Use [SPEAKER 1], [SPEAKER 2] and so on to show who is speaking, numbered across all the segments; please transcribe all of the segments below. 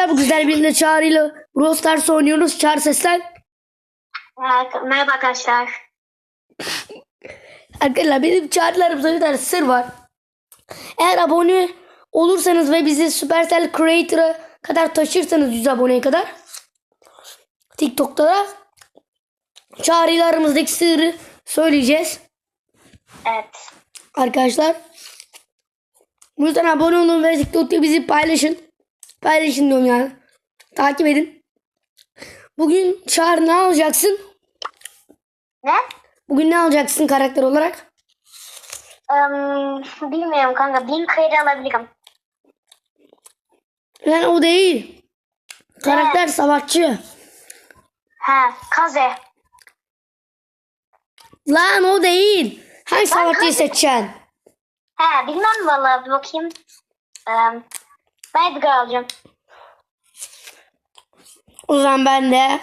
[SPEAKER 1] Arkadaşlar bu güzel bir çağrıyla Brawl Stars oynuyoruz. Çağrı seslen.
[SPEAKER 2] Merhaba arkadaşlar.
[SPEAKER 1] Arkadaşlar benim çağrılarımızda bir tane sır var. Eğer abone olursanız ve bizi Supercell Creator'a kadar taşırsanız 100 aboneye kadar TikTok'ta da çağrılarımızdaki sırrı söyleyeceğiz.
[SPEAKER 2] Evet.
[SPEAKER 1] Arkadaşlar. Bu yüzden abone olun ve TikTok'ta bizi paylaşın. Paylaşın diyorum yani. Takip edin. Bugün Çağrı ne alacaksın?
[SPEAKER 2] Ne?
[SPEAKER 1] Bugün ne alacaksın karakter olarak?
[SPEAKER 2] Um, bilmiyorum kanka. Bin kredi alabilirim.
[SPEAKER 1] Yani o değil. Karakter savaşçı.
[SPEAKER 2] He, kaze.
[SPEAKER 1] Lan o değil. Hangi savaşçıyı seçeceksin?
[SPEAKER 2] He, bilmem vallahi bir bakayım. Um, ben Edgar alacağım.
[SPEAKER 1] O zaman ben de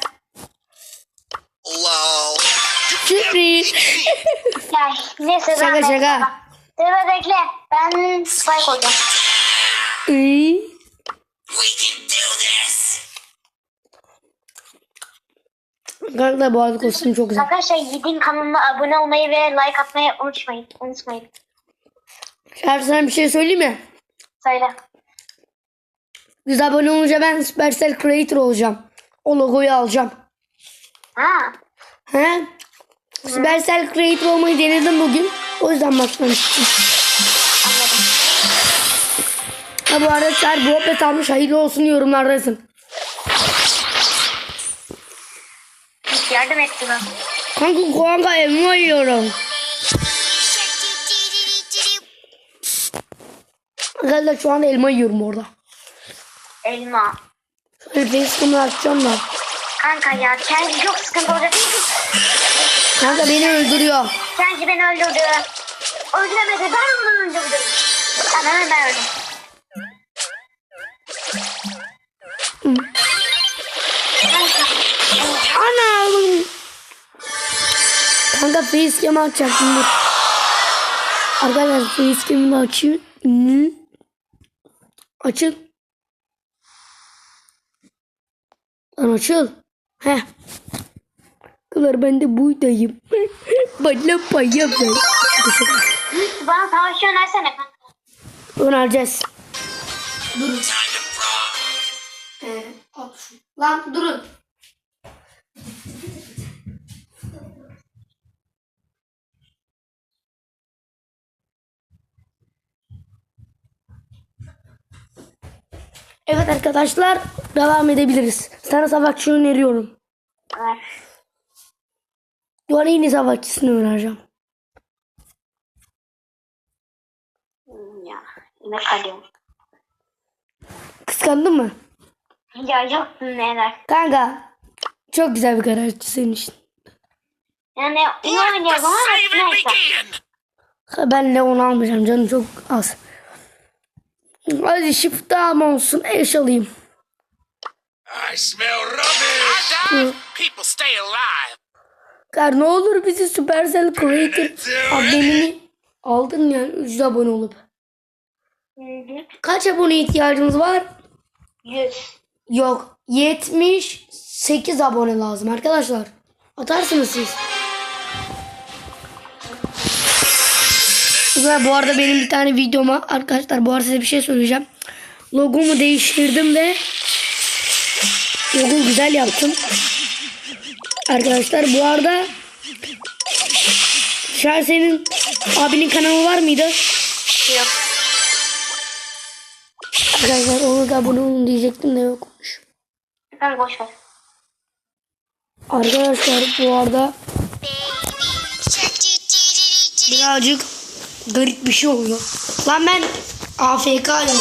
[SPEAKER 3] Lol.
[SPEAKER 1] sürpriz.
[SPEAKER 2] Ya neyse
[SPEAKER 1] Şaka,
[SPEAKER 2] ben
[SPEAKER 1] şaka.
[SPEAKER 2] Dur bekle. Ben spike
[SPEAKER 3] do this.
[SPEAKER 1] Kanka bu arada kostüm çok güzel.
[SPEAKER 2] Arkadaşlar Yiğit'in kanalına abone olmayı ve like atmayı unutmayın. Unutmayın.
[SPEAKER 1] Çağrı sana bir şey söyleyeyim mi?
[SPEAKER 2] Söyle.
[SPEAKER 1] Yüz abone olunca ben Supercell Creator olacağım. O logoyu alacağım.
[SPEAKER 2] Ha.
[SPEAKER 1] He? Supercell Creator olmayı denedim bugün. O yüzden başlamıştım. Ha bu bu opet almış. Hayırlı olsun yorumlarda yazın.
[SPEAKER 2] Yardım et bana.
[SPEAKER 1] Kanka kanka elma yiyorum. Arkadaşlar şu anda elma yiyorum orada.
[SPEAKER 2] Elma.
[SPEAKER 1] Şöyle Facebook'umu açacağım da.
[SPEAKER 2] Kanka ya kendi çok sıkıntı olacak.
[SPEAKER 1] Kanka beni öldürüyor.
[SPEAKER 2] Kendi beni öldürdü. Öldüremedi. Ben onu öldürdüm. Tamam ben öldüm.
[SPEAKER 1] Ana oğlum. Kanka facecam'ı açacaktım. Arkadaşlar facecam'ını açayım. Hı. Açıl. Heh. Kılar ben de buydayım. Bana payım ver.
[SPEAKER 2] Bana savaşı önersene kanka.
[SPEAKER 1] Önereceğiz. Durun. Ee. Lan durun. Evet arkadaşlar devam edebiliriz. Sana savaşçı öneriyorum.
[SPEAKER 2] Evet.
[SPEAKER 1] Duvara yeni savaşçısını önereceğim.
[SPEAKER 2] Hmm, Ya yine kalıyorum.
[SPEAKER 1] Kıskandın mı?
[SPEAKER 2] Ya yok neler.
[SPEAKER 1] Kanka çok güzel bir karakter senin için.
[SPEAKER 2] Yani oynuyorum
[SPEAKER 3] the
[SPEAKER 2] ama neyse.
[SPEAKER 1] Ben Leon almayacağım canım çok az. Hadi shift daha olsun eş alayım.
[SPEAKER 3] I smell rubbish. I die. People stay alive.
[SPEAKER 1] Kar ne olur bizi Supercell Creator aboneliğini aldın yani 300 abone olup. Kaç abone ihtiyacımız var?
[SPEAKER 2] Yüz.
[SPEAKER 1] Yok 78 abone lazım arkadaşlar. Atarsınız siz. Güzel, bu arada benim bir tane videoma arkadaşlar bu arada size bir şey söyleyeceğim. Logomu değiştirdim ve logo güzel yaptım. Arkadaşlar bu arada Şah senin abinin kanalı var mıydı?
[SPEAKER 2] Yok.
[SPEAKER 1] Arkadaşlar onu da abone olun diyecektim de yokmuş.
[SPEAKER 2] Ver.
[SPEAKER 1] Arkadaşlar bu arada birazcık garip bir şey oluyor. Lan ben AFK'yım.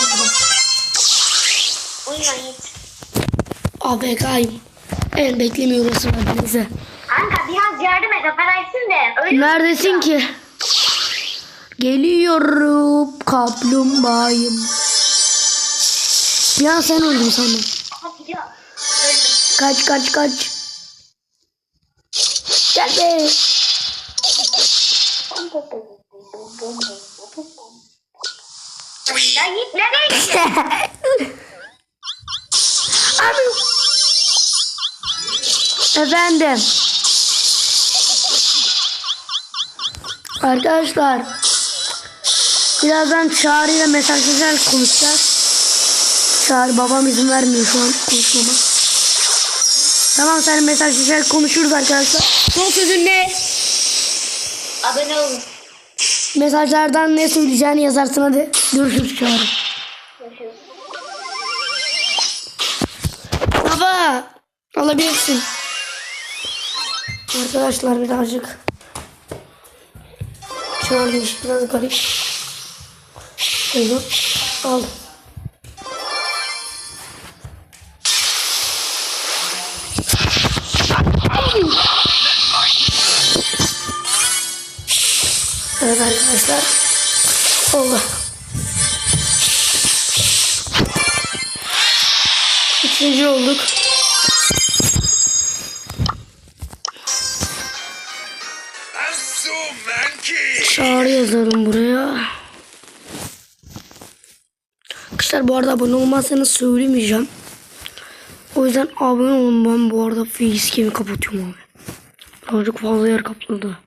[SPEAKER 1] AFK'yım. En beklemiyor olsun hepinize.
[SPEAKER 2] Kanka biraz yardım et affedersin de. Öyle
[SPEAKER 1] Neredesin ki? Geliyorum kaplumbağayım. Bir an sen öldün sandım. Kaç kaç kaç. Gel be.
[SPEAKER 2] Ya Yiğit nereye gidiyorsun?
[SPEAKER 1] Efendim. Arkadaşlar. Birazdan Çağrı ile mesajlaşarak konuşacağız. Çağrı babam izin vermiyor şu an konuşmama. Tamam sen mesajlaşarak konuşuruz arkadaşlar. Son sözün ne?
[SPEAKER 2] Abone olun.
[SPEAKER 1] Mesajlardan ne söyleyeceğini yazarsın hadi. Görüşürüz.
[SPEAKER 2] Görüşürüz.
[SPEAKER 1] Baba alabilirsin. Arkadaşlar birazcık iş biraz garip. Buyurun al. Evet arkadaşlar. Allah. Üçüncü olduk. Çağrı yazarım buraya. Arkadaşlar bu arada abone olmazsanız söylemeyeceğim. O yüzden abone olun ben bu arada facecam'i kapatıyorum abi. Birazcık fazla yer kapladı.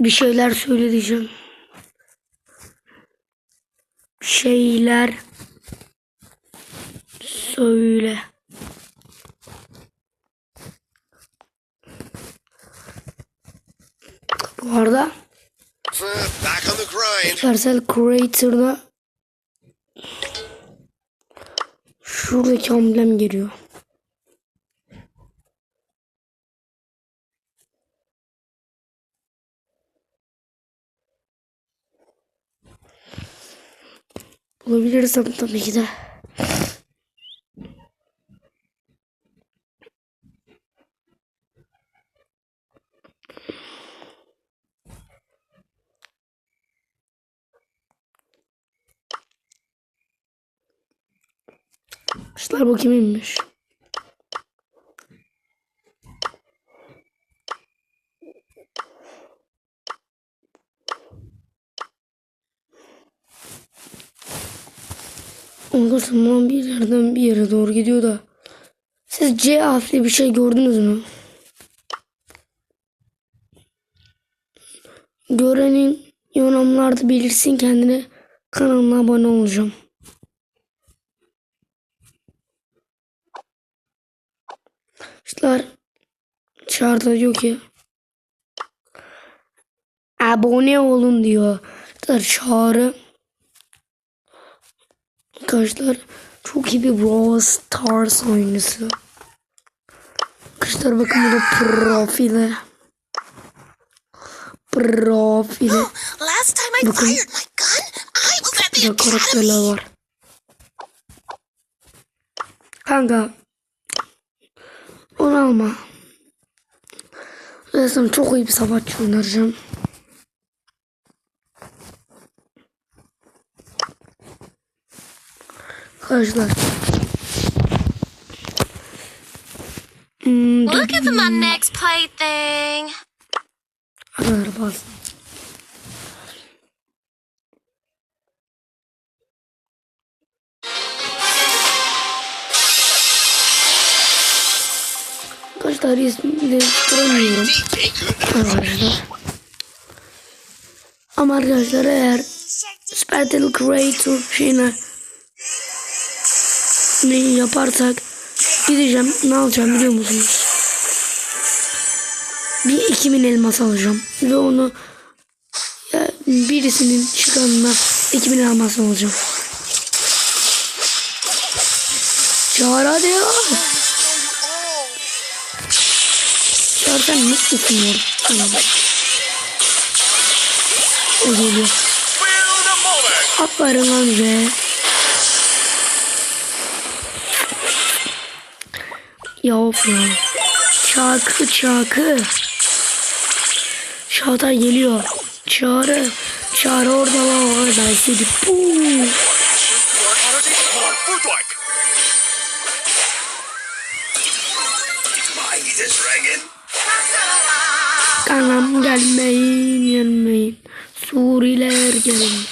[SPEAKER 1] Bir şeyler söyle diyeceğim. Bir şeyler söyle. Bu arada. Supercell Creator'da şuradaki amblem geliyor. Bulabilirsem tabii ki de. Kuşlar bu kiminmiş? Ondan sonra bir yerden bir yere doğru gidiyor da. Siz C harfli bir şey gördünüz mü? Görenin yorumlarda belirsin kendine kanalına abone olacağım. Arkadaşlar çağrıda diyor ki abone olun diyor. Çağrı Arkadaşlar çok iyi bir Brawl Stars oyuncusu. Arkadaşlar bakın burada
[SPEAKER 4] time I
[SPEAKER 1] Bakın. Burada karakterler var. Kanka. Onu alma. Ben sana çok iyi bir savaşçı önereceğim. Arkadaşlar. Hmm, dur.
[SPEAKER 4] Looking for my next plaything.
[SPEAKER 1] Aralara bas. Arkadaşlar ismini değiştiremiyorum. Arkadaşlar. Ama arkadaşlar eğer Spartal Creator şeyine ne yaparsak gideceğim ne alacağım biliyor musunuz? Bir 2000 elmas alacağım ve onu ya, birisinin çıkanına 2000 elmas alacağım. Çağır hadi ya. Çağır sen ne tutuyor? Tamam. O geliyor. Aferin lan be. Yok ya. Çakı çakı. Çağatay geliyor. Çağrı. Çağrı orada var. Ben seni. Puu. Kanam gelmeyin gelmeyin. Suriler gelin.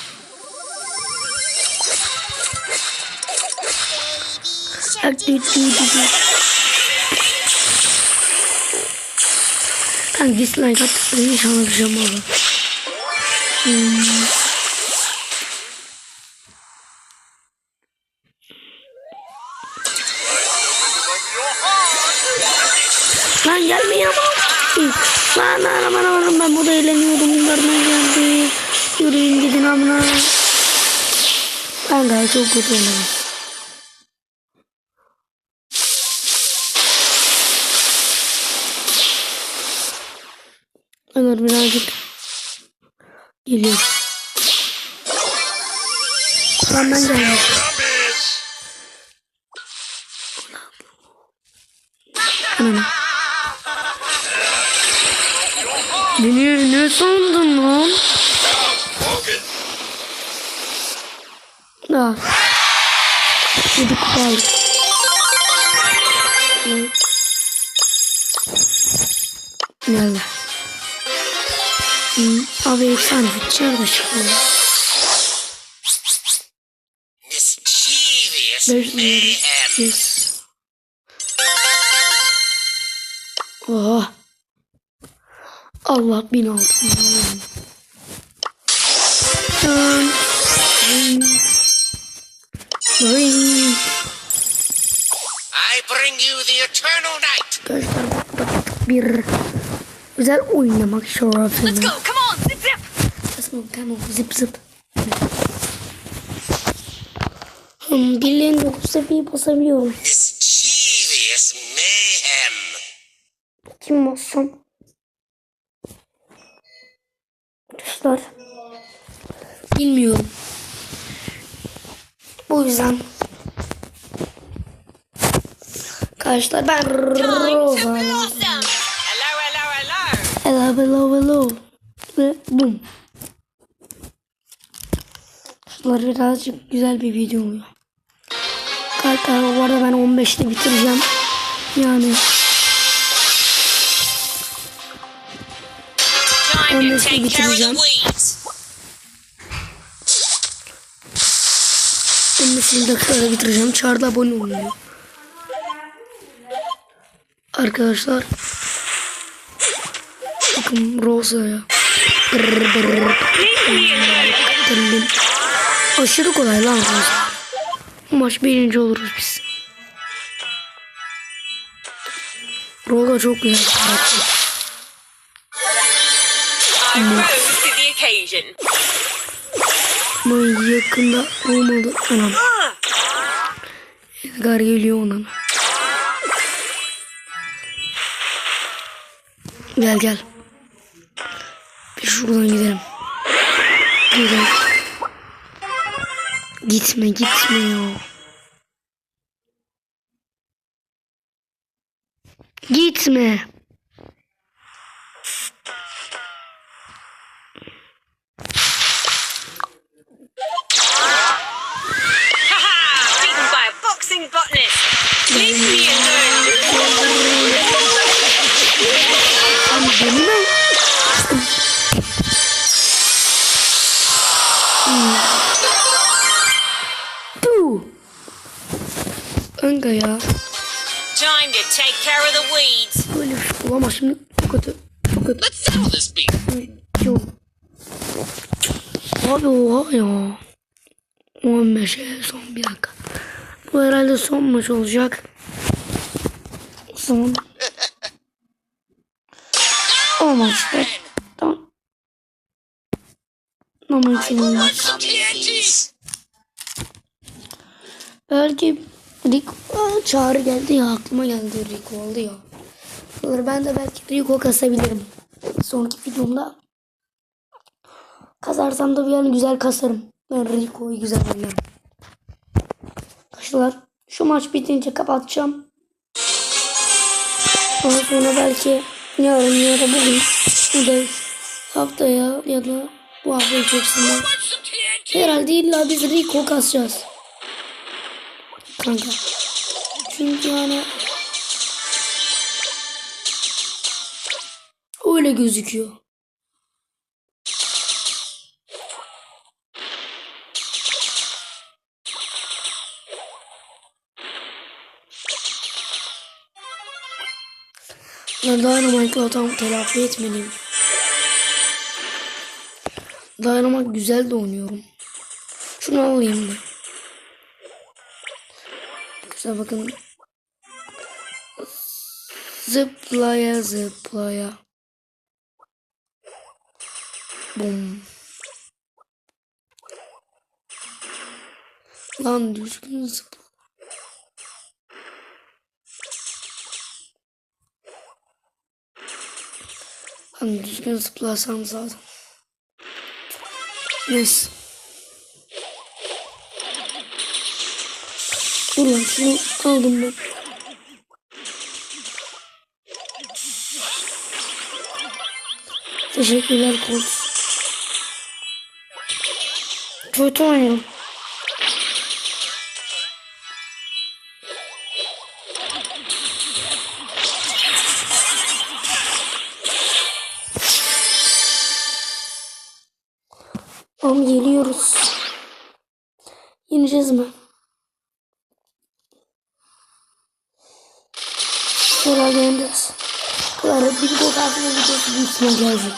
[SPEAKER 1] Ak, dü. Ben dislike attıkları inşallah bir şey olmaz. Hmm. Lan gelmeyin ama. Lan aman aman ben burada eğleniyordum. Bunlar ne geldi? Yürüyün gidin amına. Ben gayet çok kötü oynadım. Ömer birazcık geliyor. Lan ben geldim. Anam. Beni ne sandın lan?
[SPEAKER 3] Spoken!
[SPEAKER 1] Aa. Yedi kupa aldık. Geldi. Abi efsane. Dışarıda çıkıyor.
[SPEAKER 3] Mischievous
[SPEAKER 1] Beş
[SPEAKER 3] mayhem!
[SPEAKER 1] Yes. Oh. Allah bin altın. Dön. Ring. Ring.
[SPEAKER 3] I bring you the eternal night!
[SPEAKER 1] Arkadaşlar bir güzel oynamak şerefine.
[SPEAKER 4] Let's go. Come on. Zip zip.
[SPEAKER 1] Let's go, come on, zip zip. Hmm, birliğin dokuz seviyeyi basabiliyorum.
[SPEAKER 3] Mischievous mayhem!
[SPEAKER 1] Kim bassam? Arkadaşlar. Bilmiyorum. Bu yüzden. Arkadaşlar ben Rosa.
[SPEAKER 3] Hello, hello, hello!
[SPEAKER 1] Ve bum. Arkadaşlar birazcık güzel bir video oluyor. Arkadaşlar bu arada ben 15'te bitireceğim. Yani
[SPEAKER 4] Time
[SPEAKER 1] Only
[SPEAKER 4] to
[SPEAKER 1] if
[SPEAKER 4] take
[SPEAKER 1] we
[SPEAKER 4] care of the
[SPEAKER 1] can.
[SPEAKER 4] weeds.
[SPEAKER 1] 15 dakikada bitireceğim. Çağrıda abone olun. Arkadaşlar. Bakın Rosa'ya. Aşırı kolay lan Rosa. Bu maç birinci oluruz biz. Rosa çok güzel karakter. Ama yakında olmadı. Anam. Edgar geliyor ona. Gel gel. Şuradan gidelim. Gidelim. Gitme gitme ya. Gitme. Kanka ya.
[SPEAKER 4] Time to take care of the weeds.
[SPEAKER 1] Böyle bir şey olamaz şimdi. Çok kötü. Çok kötü.
[SPEAKER 3] Let's settle this beef!
[SPEAKER 1] Çok. Abi oha ya. 15'e son bir dakika. Bu herhalde son maç olacak. Son. O maçta. Tamam. Ama için olmaz. Belki Rico çağrı geldi ya aklıma geldi Rico oldu ya. Şuraları ben de belki Rico kasabilirim. Sonraki videomda kazarsam da bir yani güzel kasarım. Ben Rico'yu güzel oynarım. Arkadaşlar şu maç bitince kapatacağım. Ondan sonra belki yarın ya da bugün ya da haftaya ya da bu hafta içerisinde! Herhalde illa biz Rico kasacağız. Kanka. Çünkü yani öyle gözüküyor. Ben Dynamite'la hatamı telafi etmeliyim. Dynamite güzel de oynuyorum. Şunu alayım ben. Güzel bakın. Zıplaya zıplaya. Bum. Lan düzgün zıpla. Lan düzgün zıplasam zaten. Neyse. Dur lan şunu aldım ben. Teşekkürler Colt. Kötü oynuyorum. İhtimal gelecek.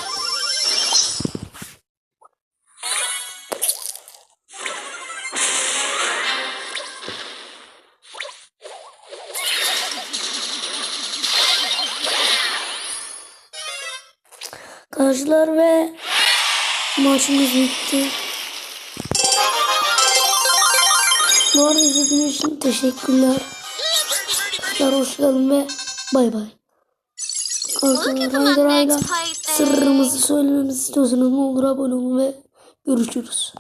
[SPEAKER 1] Arkadaşlar ve maçımız bitti. Bu arada izlediğiniz için teşekkürler. Tekrar hoş geldin ve bay bay. Arkadaşlar Rayda sırrımızı söylememizi istiyorsanız ne olur abone olun ve görüşürüz.